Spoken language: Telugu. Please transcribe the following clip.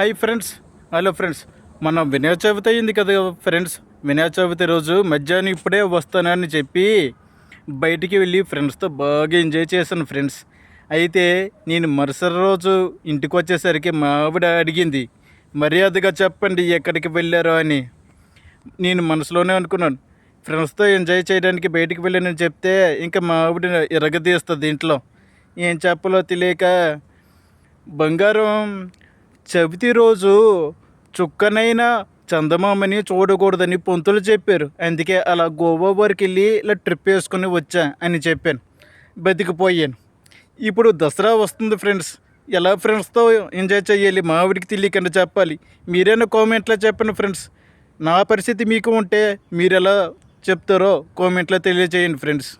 హాయ్ ఫ్రెండ్స్ హలో ఫ్రెండ్స్ మన వినాయక చవితి అయింది కదా ఫ్రెండ్స్ వినాయక చవితి రోజు మధ్యాహ్నం ఇప్పుడే వస్తానని చెప్పి బయటికి వెళ్ళి ఫ్రెండ్స్తో బాగా ఎంజాయ్ చేశాను ఫ్రెండ్స్ అయితే నేను మరుసటి రోజు ఇంటికి వచ్చేసరికి మా ఆవిడ అడిగింది మర్యాదగా చెప్పండి ఎక్కడికి వెళ్ళారో అని. నేను మనసులోనే అనుకున్నాను ఫ్రెండ్స్తో ఎంజాయ్ చేయడానికి బయటికి వెళ్ళానని చెప్తే ఇంకా మా ఆవిడ ఇరగదీస్తుంది ఇంట్లో. ఏం చెప్పలో తెలియక బంగారం చవితి రోజు చుక్కనైనా చందమామని చూడకూడదని పొంతులు చెప్పారు. అందుకే అలా గోవా వరకు వెళ్ళి ఇలా ట్రిప్ వేసుకొని వచ్చా అని చెప్పాను. బతికిపోయాను. ఇప్పుడు దసరా వస్తుంది ఫ్రెండ్స్. ఎలా ఫ్రెండ్స్తో ఎంజాయ్ చేయాలి? మావిడికి తెలియకుండా చెప్పాలి. మీరైనా కామెంట్లో చెప్పండి ఫ్రెండ్స్. నా పరిస్థితి మీకు ఉంటే మీరు ఎలా చెప్తారో కామెంట్లో తెలియజేయండి ఫ్రెండ్స్.